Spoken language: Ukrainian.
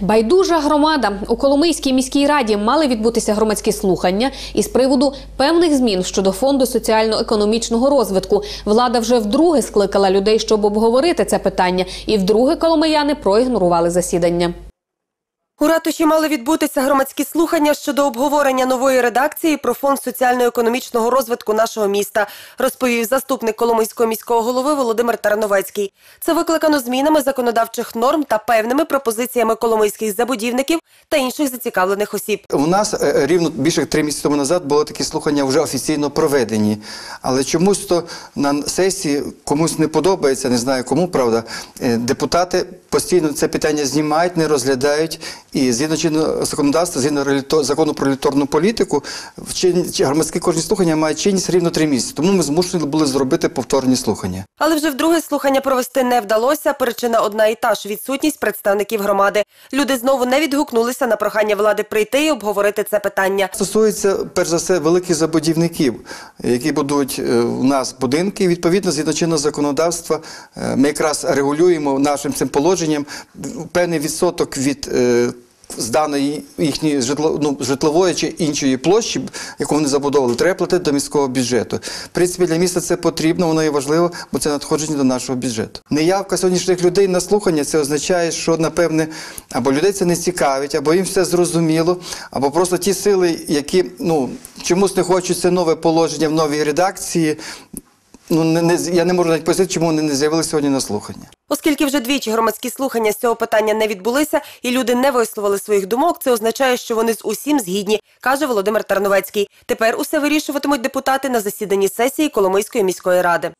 Байдужа громада у Коломийській міській раді мали відбутися громадські слухання із приводу певних змін щодо фонду соціально-економічного розвитку. Влада вже вдруге скликала людей, щоб обговорити це питання, і вдруге коломияни проігнорували засідання. У ратуші мали відбутися громадські слухання щодо обговорення нової редакції про фонд соціально-економічного розвитку нашого міста, розповів заступник Коломийського міського голови Володимир Тарановецький. Це викликано змінами законодавчих норм та певними пропозиціями коломийських забудівників та інших зацікавлених осіб. У нас е, рівно більше три місяці тому назад були такі слухання вже офіційно проведені. Але чомусь то на сесії комусь не подобається, не знаю кому, правда. е, Депутати постійно це питання знімають, не розглядають. І згідно чинного законодавства, згідно закону про еліторну політику, громадські кожні слухання мають чинність рівно три місяці. Тому ми змушені були зробити повторні слухання. Але вже вдруге слухання провести не вдалося. Причина одна і та ж відсутність представників громади. Люди знову не відгукнулися на прохання влади прийти і обговорити це питання. Стосується перш за все великих забудівників, які будують е, у нас будинки. Відповідно, згідно чинного законодавства, е, ми якраз регулюємо нашим цим положенням певний відсоток від. З даної їхньої житло, ну, житлової чи іншої площі, яку вони забудовували, треба платити до міського бюджету. В принципі, для міста це потрібно, воно є важливо, бо це надходження до нашого бюджету. Неявка сьогоднішніх людей на слухання це означає, що напевне або людей це не цікавить, або їм все зрозуміло, або просто ті сили, які ну чомусь не хочуть це нове положення в новій редакції. Ну не, не я не можу навіть пояснити, чому вони не з'явилися сьогодні на слухання. Оскільки вже двічі громадські слухання з цього питання не відбулися і люди не висловили своїх думок, це означає, що вони з усім згідні, каже Володимир Тарновецький. Тепер усе вирішуватимуть депутати на засіданні сесії Коломийської міської ради.